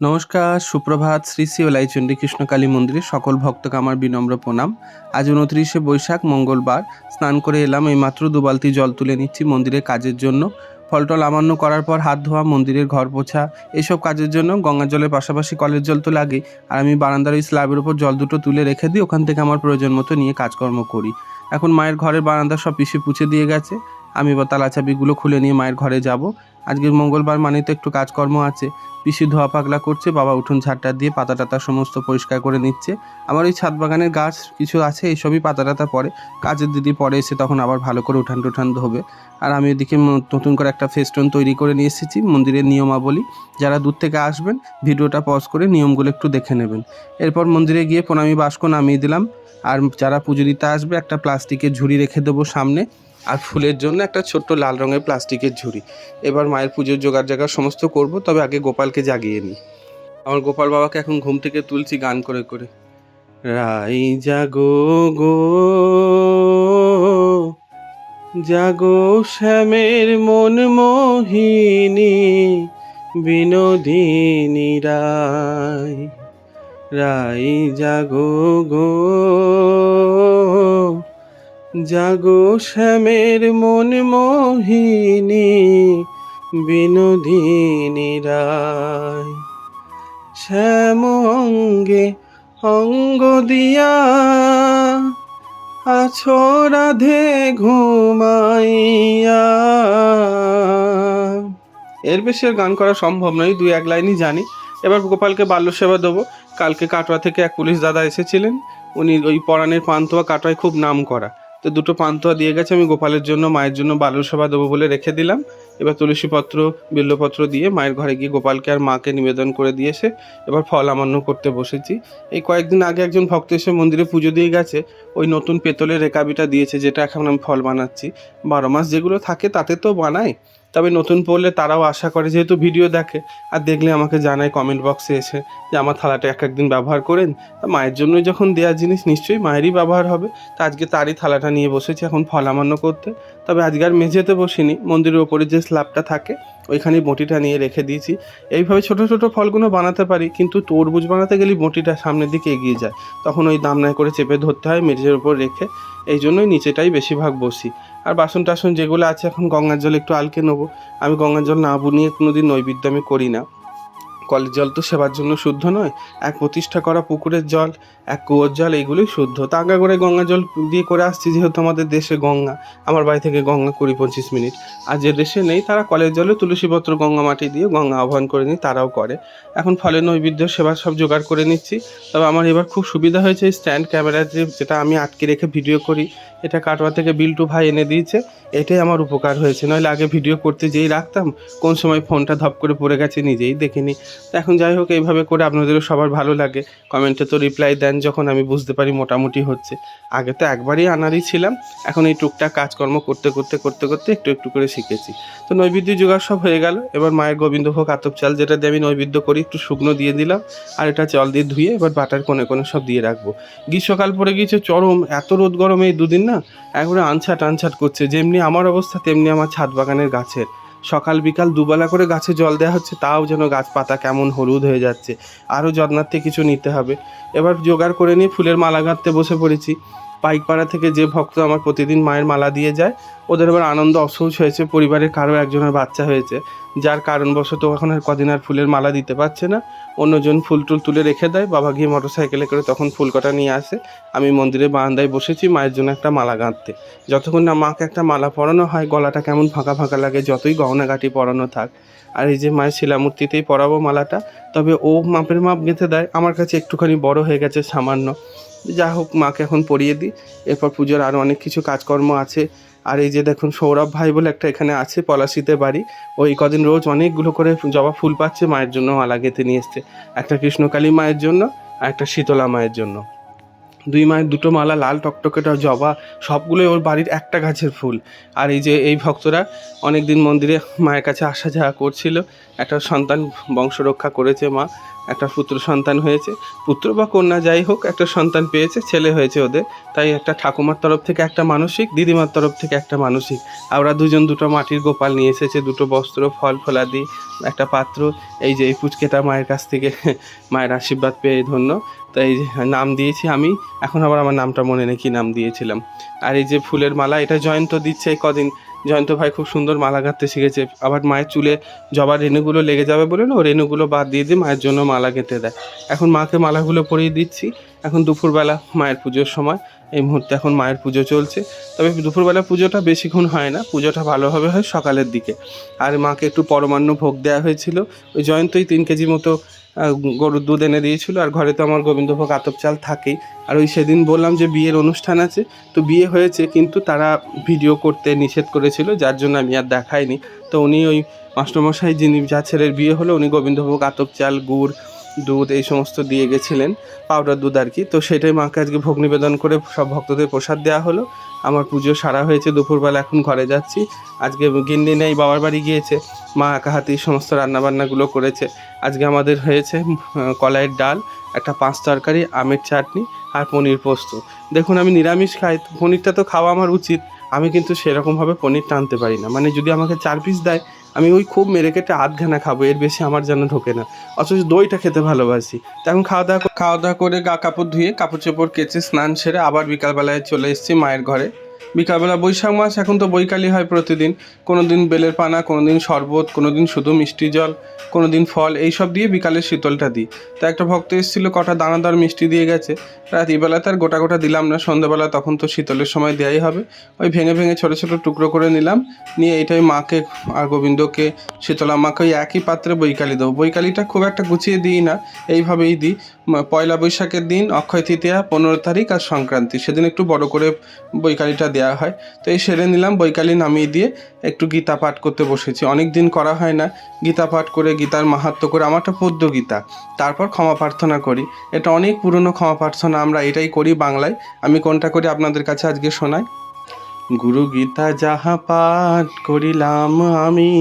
নমস্কার, সুপ্রভাত শ্রী শ্রী ওলাইচন্ডী কৃষ্ণকালী মন্দিরে সকল ভক্তকে আমার বিনম্র প্রণাম। আজ উনত্রিশে বৈশাখ, মঙ্গলবার। স্নান করে এলাম এই মাত্র দু বালতি জল তুলে নিচ্ছি মন্দিরের কাজের জন্য। ফলটল আমান্য করার পর হাত ধোয়া, মন্দিরের ঘর পোছা, এসব কাজের জন্য গঙ্গা জলের পাশাপাশি কলের জল তো লাগেই। আর আমি বারান্দার ওই স্ল্যাবের উপর জল দুটো তুলে রেখে দিই ওখান থেকে আমার প্রয়োজন মতো নিয়ে কাজকর্ম করি। এখন মায়ের ঘরের বারান্দা সব পিছিয়ে পুছে দিয়ে গেছে। আমি এবার তালাচাবিগুলো খুলে নিয়ে মায়ের ঘরে যাব। আজকের মঙ্গলবার মানে তো একটু কাজকর্ম আছে। পিসি ধোয়া পাগলা করছে, বাবা উঠোন ঝাড়টা দিয়ে পাতা টাতা সমস্ত পরিষ্কার করে নিচ্ছে। আমার ওই ছাদ বাগানের গাছ কিছু আছে এইসবই পাতা টাতা পরে কাজের দিদি পরে এসে তখন আবার ভালো করে উঠান টুঠান ধোবে। আর আমি ম- নতুন করে একটা ফেস্টন তৈরি করে নিয়ে এসেছি, মন্দিরের নিয়মাবলী। যারা দূর থেকে আসবেন, ভিডিওটা পজ করে নিয়মগুলো একটু দেখে নেবেন। এরপর মন্দিরে গিয়ে প্রণামী বাস্ক নামিয়ে দিলাম। আর যারা পুজো দিতে আসবে, একটা প্লাস্টিকের ঝুড়ি রেখে দেবো সামনে। আর ফুলের জন্য একটা ছোট্ট লাল রঙের প্লাস্টিকের ঝুড়ি। এবার মায়ের পুজোর জোগাড় জাগাড় সমস্ত করব, তবে আগে গোপালকে জাগিয়ে নিই। আমার গোপাল বাবাকে এখন ঘুম থেকে তুলছি গান করে করে। রাই জাগো গো, জাগো শ্যামের মন মোহিনী, বিনোদিনী রাই। রাই জাগো গো জাগো শ্যামের মন মোহিনী বিনোদিনী রায়। শ্যাম অঙ্গে অঙ্গ দিয়া আছো রাধে ঘুমাইয়া। এর বেশি আর গান করা সম্ভব নয়, দুই এক লাইনই জানি। এবার গোপালকে বাল্য সেবা দেবো। কালকে কাটোয়া থেকে এক পুলিশ দাদা এসেছিলেন। উনি ওই পরাণের পান্তুয়া কাটোয়ায় খুব নাম করা। তো দুটো পান্তুয়া দিয়ে গেছে, আমি গোপালের জন্য, মায়ের জন্য বালুর সভা দেবো বলে রেখে দিলাম। এবার তুলসীপত্র, বিল্লপত্র দিয়ে মায়ের ঘরে গিয়ে গোপালকে আর মাকে নিবেদন করে দিয়েছে। এবার ফল আমান্য করতে বসেছি। এই কয়েকদিন আগে একজন ভক্ত এসে মন্দিরে পুজো দিয়ে গেছে। ওই নতুন পেতলের রেকাবিটা দিয়েছে, যেটা এখন আমি ফল বানাচ্ছি। বারো মাস যেগুলো থাকে, তাতে তো বানাই তবে নতুন পড়লে তারাও আশা করে, যেহেতু ভিডিও দেখে। আর দেখলে আমাকে জানায় কমেন্ট বক্সে এসে যে, আমার থালাটা এক একদিন ব্যবহার করেন? তা মায়ের জন্যই যখন দেওয়ার জিনিস নিশ্চয়ই মায়েরই ব্যবহার হবে। তা আজকে তারই থালাটা নিয়ে বসেছি এখন ফলামান্য করতে। তবে আজকে আর মেঝেতে বসিনি। মন্দিরের ওপরে যে স্ল্যাবটা থাকে ওইখানে বটিটা নিয়ে রেখে দিয়েছি। এইভাবে ছোট ছোট ফলগুলো বানাতে পারি, কিন্তু তরবুজ বানাতে গেলে বটিটা সামনের দিকে এগিয়ে যায়। তখন ওই দামনায় করে চেপে ধরতে হয়, মেঝের ওপর রেখে। এই জন্যই নিচেটাই বেশিরভাগ বসি। আর বাসন টাসন যেগুলো আছে, এখন গঙ্গার জল একটু আলকে নেব। আমি গঙ্গার জল না বুনিয়ে কোনো দিন নৈবেদ্য আমি করি না। কলের জল তো সেবার জন্য শুদ্ধ নয়। এক প্রতিষ্ঠা করা পুকুরের জল, এক কুয়োর জল এইগুলোই শুদ্ধ। তাঙ্গা করে গঙ্গা জল দিয়ে করে আসছি যেহেতু আমাদের দেশে গঙ্গা। আমার বাড়ি থেকে গঙ্গা কুড়ি পঁচিশ মিনিট। আর যে দেশে নেই, তারা কলের জলে তুলসীপত্র, গঙ্গা মাটি দিয়ে গঙ্গা আহ্বান করে নিই তারাও করে। এখন ফলে নৈবেদ্য সেবা সব জোগাড় করে নিচ্ছি। তবে আমার এবার খুব সুবিধা হয়েছে এই স্ট্যান্ড ক্যামেরা যে, যেটা আমি আটকে রেখে ভিডিও করি। এটা কাটোয়া থেকে বিল্টু ভাই এনে দিয়েছে। এটাই আমার উপকার হয়েছে। নইলে আগে ভিডিও করতে যেই রাখতাম, কোন সময় ফোনটা ধপ করে পড়ে গেছে নিজেই দেখিনি তো এখন যাই হোক, এইভাবে করে আপনাদেরও সবার ভালো লাগে। কমেন্টে তো রিপ্লাই দেন যখন আমি বুঝতে পারি মোটামুটি হচ্ছে। আগে তো একবারই আনারই ছিলাম, এখন এই টুকটাক কাজকর্ম করতে করতে করতে করতে একটু একটু করে শিখেছি। তো নৈবেদ্য জোগাড় সব হয়ে গেল, এবার মায়ের গোবিন্দভোগ আতপ চাল যেটা দিয়ে আমি নৈবেদ্য করি, একটু শুকনো দিয়ে দিলাম, আর এটা জল দিয়ে ধুয়ে এবার বাটার কোণে কোণে সব দিয়ে রাখব। গ্রীষ্মকাল পড়ে গিয়েছে, চরম, এত রোদ গরম এই দুদিন না, একবারে আনছাট আনছাট করছে। যেমনি আমার অবস্থা, তেমনি আমার ছাদ বাগানের গাছের। সকাল বিকাল দুবেলা করে গাছে জল দেওয়া হচ্ছে, তাও যেন গাছ পাতা কেমন হলুদ হয়ে যাচ্ছে। আরও যত্নার্থে কিছু নিতে হবে। এবার জোগাড় করে নিয়ে ফুলের মালা গাঁথতে বসে পড়েছি। পাইকপাড়া থেকে যে ভক্ত আমার প্রতিদিন মায়ের মালা দিয়ে যায় ওদের এবার আনন্দ অসহ্য হয়েছে, পরিবারের কারও একজনের বাচ্চা হয়েছে, যার কারণবশত এখন আর কদিন আর ফুলের মালা দিতে পারছে না। অন্যজন ফুল টুল তুলে রেখে দেয়, বাবা গিয়ে মোটর সাইকেলে করে তখন ফুল কটা নিয়ে আসে। আমি মন্দিরের বারান্দায় বসেছি, মায়ের জন্য একটা মালা গাঁথতে। যতক্ষণ না মাকে একটা মালা পরানো হয়, গলাটা কেমন ফাঁকা ফাঁকা লাগে, যতই গহনাগাটি পরানো থাক। আর এই যে মায়ের শিলামূর্তিতেই পরাবো মালাটা, তবে ও মাপের মাপ গেঁথে দেয়, আমার কাছে একটুখানি বড় হয়ে গেছে, সামান্য। যা হোক মাকে এখন পরিয়ে দিই, এরপর পুজোর আরও অনেক কিছু কাজকর্ম আছে। আর এই যে দেখুন সৌরভ ভাই বলে একটা এখানে আছে পলাশিতে বাড়ি। ওই কদিন রোজ অনেকগুলো করে জবা ফুল পাচ্ছে মায়ের জন্য মালা নিয়ে এসছে। একটা কৃষ্ণকালী মায়ের জন্য আর একটা শীতলা মায়ের জন্য। দুই মায়ের দুটো মালা, লাল টকটকেটা জবা, সবগুলোই ওর বাড়ির একটা গাছের ফুল। আর এই যে এই ভক্তরা অনেক দিন মন্দিরে মায়ের কাছে আসা যাওয়া করছিল। একটা সন্তান বংশ রক্ষা করেছে মা, একটা পুত্র সন্তান হয়েছে। পুত্র বা কন্যা যাই হোক, একটা সন্তান পেয়েছে, ছেলে হয়েছে ওদের। তাই একটা ঠাকুমার তরফ থেকে একটা মানসিক, দিদিমার তরফ থেকে একটা মানসিক। আমরা দুজন দুটো মাটির গোপাল নিয়ে এসেছে, দুটো বস্ত্র, ফল, ফলাদি, একটা পাত্র। এই যে এই পুচকেটা মায়ের কাছ থেকে মায়ের আশীর্বাদ পেয়ে ধন্য। তাই নাম দিয়েছি আমি। এখন আবার আমার নামটা মনে নেই কী নাম দিয়েছিলাম। আর এই যে ফুলের মালা, এটা জয়ন্ত দিচ্ছে কদিন। জয়ন্ত ভাই খুব সুন্দর মালা গাঁথতে শিখেছে। আবার মায়ের চুলে জবার রেণুগুলো লেগে যাবে বলে না, ও রেণুগুলো বাদ দিয়ে দিয়ে মায়ের জন্য মালা গেঁথে দেয়। এখন মাকে মালাগুলো পরিয়ে দিচ্ছি। এখন দুপুরবেলা মায়ের পুজোর সময়। এই মুহূর্তে এখন মায়ের পুজো চলছে। তবে দুপুরবেলা পুজোটা বেশিক্ষণ হয় না। পুজোটা ভালোভাবে হয় সকালের দিকে। আর মাকে একটু পরমান্ন ভোগ দেওয়া হয়েছিল। ওই জয়ন্তই তিন কেজি মতো গরুর দুধ এনে দিয়েছিল, আর ঘরে তো আমার গোবিন্দভোগ আতপ চাল থাকেই। আর ওই সেদিন বললাম যে বিয়ের অনুষ্ঠান আছে, তো বিয়ে হয়েছে, কিন্তু তারা ভিডিও করতে নিষেধ করেছিল, যার জন্য আমি আর দেখাইনি। তো উনি ওই মাস্টমশাই যিনি যা ছেলের বিয়ে হলো, উনি গোবিন্দভোগ আতপ চাল, গুড় দুধ এই সমস্ত দিয়ে গেছিলেন, পাউডার দুধ আর কি। তো সেটাই মাকে আজকে ভোগ নিবেদন করে সব ভক্তদের প্রসাদ দেওয়া হলো। আমার পুজো সারা হয়েছে, দুপুরবেলা এখন ঘরে যাচ্ছি। আজকে গিন্নি নেই, বাবার বাড়ি গিয়েছে। মা একা হাতেই সমস্ত রান্নাবান্নাগুলো করেছে। আজকে আমাদের হয়েছে কলাইয়ের ডাল, একটা পাঁচ তরকারি, আমের চাটনি আর পনির পোস্ত। দেখুন, আমি নিরামিষ খাই পনিরটা তো খাওয়া আমার উচিত। আমি কিন্তু সেরকমভাবে পনির টানতে পারি না। মানে যদি আমাকে চার পিস দেয় আমি ওই খুব মেরে কেটে আধখানা খাব, এর বেশি আমার যেন ঢোকে না। অথচ দইটা খেতে ভালোবাসি। তো এখন খাওয়া দাওয়া খাওয়া দাওয়া করে গা কাপড় ধুয়ে, কাপড় চোপড় কেচে স্নান সেরে আবার বিকালবেলায় চলে এসেছি মায়ের ঘরে। বিকালবেলা বৈশাখ মাস, এখন তো বৈকালি হয় প্রতিদিন। কোনো দিন বেলের পানা কোনো দিন শরবত কোনো দিন শুধু মিষ্টি জল কোনো দিন ফল, এইসব দিয়ে বিকালের শীতলটা দিই। তো একটা ভক্ত এসেছিল, কটা দানাদার মিষ্টি দিয়ে গেছে। রাত্রিবেলা তার গোটা গোটা দিলাম না, সন্ধ্যাবেলা তখন তো শীতলের সময় দেওয়াই হবে। ওই ভেঙে ভেঙে ছোটো ছোটো টুকরো করে নিলাম, নিয়ে এইটাই মাকে আর গোবিন্দকে, শীতলা মাকে ওই একই পাত্রে বৈকালি দেবো। বৈকালিটা খুব একটা গুছিয়ে দিই না, এইভাবেই দিই। পয়লা বৈশাখের দিন অক্ষয় তৃতীয়া, পনেরো তারিখ আর সংক্রান্তি। সেদিন একটু বড় করে বৈকালিটা দেওয়া হয়। তো এই সেরে নিলাম বৈকালি নামিয়ে দিয়ে একটু গীতা পাঠ করতে বসেছি। অনেক দিন করা হয় না, গীতা পাঠ করে, গীতার মাহাত্ম করে আমারটা পদ্য গীতা। তারপর ক্ষমা প্রার্থনা করি। এটা অনেক পুরনো ক্ষমা প্রার্থনা, আমরা এটাই করি বাংলায়। আমি কোনটা করি আপনাদের কাছে আজকে শোনাই। গুরু গীতা যাহা পাঠ করিলাম আমি,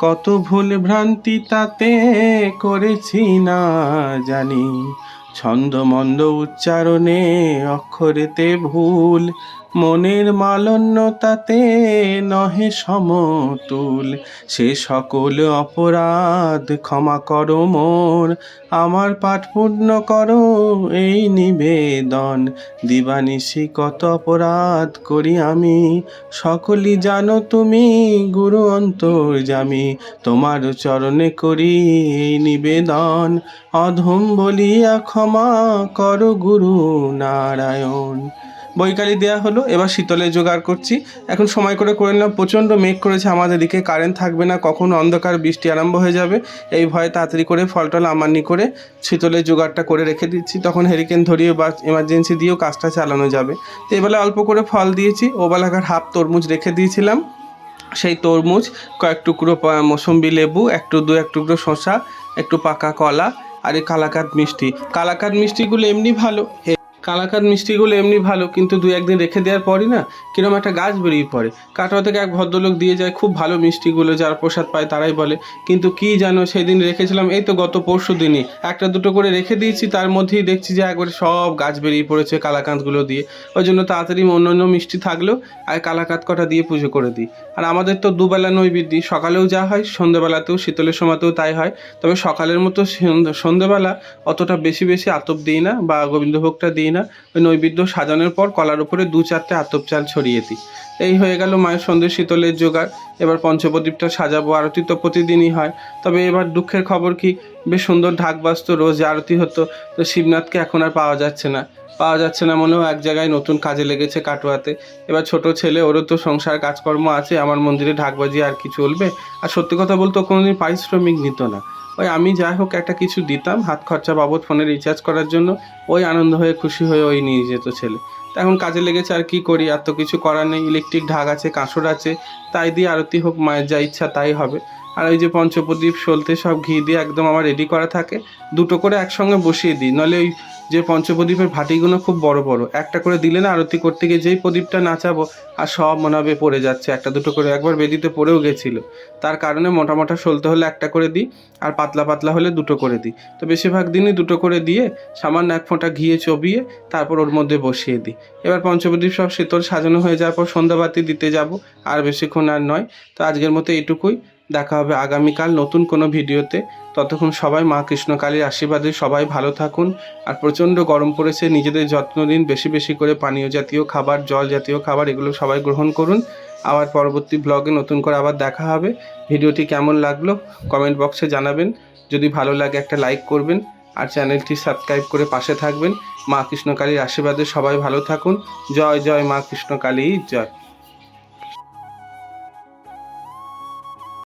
কত ভুল ভ্রান্তি তাতে করেছি না জানি। ছন্দ মন্দ উচ্চারণে অক্ষরেতে ভুল মনের মালন্য তাতে নহে সমতুল। সে সকল অপরাধ ক্ষমা করো মোর। আমার পাঠ পূর্ণ করো এই নিবেদন। দিবানিশি কত অপরাধ করি আমি। সকলই জানো তুমি গুরু অন্তর্জামি তোমার চরণে করি এই নিবেদন। অধম বলিয়া ক্ষমা করো গুরু নারায়ণ। বৈকালি দেওয়া হলো, এবার শীতলে জোগাড় করছি। এখন সময় করে করে নিলাম, প্রচণ্ড মেঘ করেছে আমাদের দিকে, কারেন্ট থাকবে না, কখন অন্ধকার, বৃষ্টি আরম্ভ হয়ে যাবে। এই ভয়ে তাড়াতাড়ি করে ফল টল আমানি করে শীতলে জোগাড়টা করে রেখে দিচ্ছি। তখন হেরিকেন ধরিয়ে বা এমার্জেন্সি দিয়েও কাজটা চালানো যাবে। তো এবেলা অল্প করে ফল দিয়েছি, ওবেলাকার হাফ তরমুজ রেখে দিয়েছিলাম। সেই তরমুজ, কয়েক টুকরো মৌসম্বি লেবু একটু দু এক টুকরো শসা, একটু পাকা কলা আর এই কালাকাত মিষ্টি। কালাকাত মিষ্টিগুলো এমনি ভালো কালাকাত মিষ্টিগুলো এমনি ভালো, কিন্তু দু একদিন রেখে দেওয়ার পরই না কিরম একটা গাছ বেরিয়ে পড়ে। কাটোয়া থেকে এক ভদ্রলোক দিয়ে যায় খুব ভালো মিষ্টিগুলো, যার প্রসাদ পায় তারাই বলে, কিন্তু কি জানো, সেদিন রেখেছিলাম, এই তো গত পরশু দিনই। একটা দুটো করে রেখে দিয়েছি, তার মধ্যেই দেখছি যে একবারে সব গাছ বেরিয়ে পড়েছে কালাকাঁদগুলো দিয়ে। ওই জন্য তাড়াতাড়ি অন্য অন্য মিষ্টি থাকলেও আর কালাকাত কটা দিয়ে পুজো করে দিই। আর আমাদের তো দুবেলা নৈবেদ্যি, সকালেও যা হয় সন্ধ্যেবেলাতেও শীতলের সময়তেও তাই হয়। তবে সকালের মতো সন্ধ্যে- সন্ধ্যেবেলা অতটা বেশি বেশি আতপ দিই না বা গোবিন্দভোগটা দিই না। ওই নৈবেদ্য সাজানোর পর কলার উপরে দু চারটে আতপ চাল ছড়িয়ে দিই। এই হয়ে গেল মায়ের সন্ধ্যে শীতলের জোগাড়। এবার পঞ্চপ্রদীপটা সাজাবো, আরতি তো প্রতিদিনই হয়। তবে এবার দুঃখের খবর কি? বেশ সুন্দর ঢাক বাজতো রোজ আরতি হতো, তো শিবনাথকে এখন আর পাওয়া যাচ্ছে না। পাওয়া যাচ্ছে না মনেও এক জায়গায় নতুন কাজে লেগেছে কাটোয়াতে। এবার ছোট ছেলে, ওরও তো সংসার কাজকর্ম আছে, আমার মন্দিরে ঢাক বাজিয়ে আর কি চলবে? আর সত্যি কথা বলতো কোনোদিন পারিশ্রমিক নিত না। ওই আমি যাই হোক একটা কিছু দিতাম, হাত খরচা বাবদ ফোনে রিচার্জ করার জন্য। ওই আনন্দ হয়ে, খুশি হয়ে ওই নিয়ে যেত ছেলে। তা এখন কাজে লেগেছে আর কি করি, আর তো কিছু করার নেই। ইলেকট্রিক ঢাক আছে, কাঁসর আছে, তাই দিয়ে আরতি হোক, মায়ের যা ইচ্ছা তাই হবে। আর ওই যে পঞ্চপ্রদীপ, সলতে সব ঘি দিয়ে একদম আমার রেডি করা থাকে। দুটো করে একসঙ্গে বসিয়ে দিই নাহলে ওই যে পঞ্চপ্রদীপের ভাটিগুলো খুব বড় বড়। একটা করে দিলে না আরতি করতে গিয়ে যেই প্রদীপটা নাচাবো, আর সব মনে হবে পড়ে যাচ্ছে। একটা দুটো করে একবার বেদিতে পড়েও গেছিল। তার কারণে মোটা মোটা সলতে হলে একটা করে দিই, আর পাতলা পাতলা হলে দুটো করে দিই। তো বেশিরভাগ দিনই দুটো করে দিয়ে সামান্য এক ফোঁটা ঘিয়ে চবিয়ে তারপর ওর মধ্যে বসিয়ে দিই। এবার পঞ্চপ্রদীপ সব শীতল সাজানো হয়ে যাওয়ার পর সন্ধ্যাবাতি দিতে যাব, আর বেশিক্ষণ আর নয়। তো আজকের মতো এটুকুই দেখা হবে আগামীকাল নতুন কোনো ভিডিওতে। ততক্ষণ সবাই মা কৃষ্ণকালীর আশীর্বাদে সবাই ভালো থাকুন। আর প্রচণ্ড গরম পড়েছে, নিজেদের যত্ন দিন বেশি বেশি করে পানীয় জাতীয় খাবার, জল জাতীয় খাবার, এগুলো সবাই গ্রহণ করুন। আবার পরবর্তী ব্লগে নতুন করে আবার দেখা হবে। ভিডিওটি কেমন লাগল কমেন্ট বক্সে জানাবেন। যদি ভালো লাগে একটা লাইক করবেন আর চ্যানেলটি সাবস্ক্রাইব করে পাশে থাকবেন। মা কৃষ্ণকালীর আশীর্বাদে সবাই ভালো থাকুন। জয় জয় মা কৃষ্ণকালী জয়।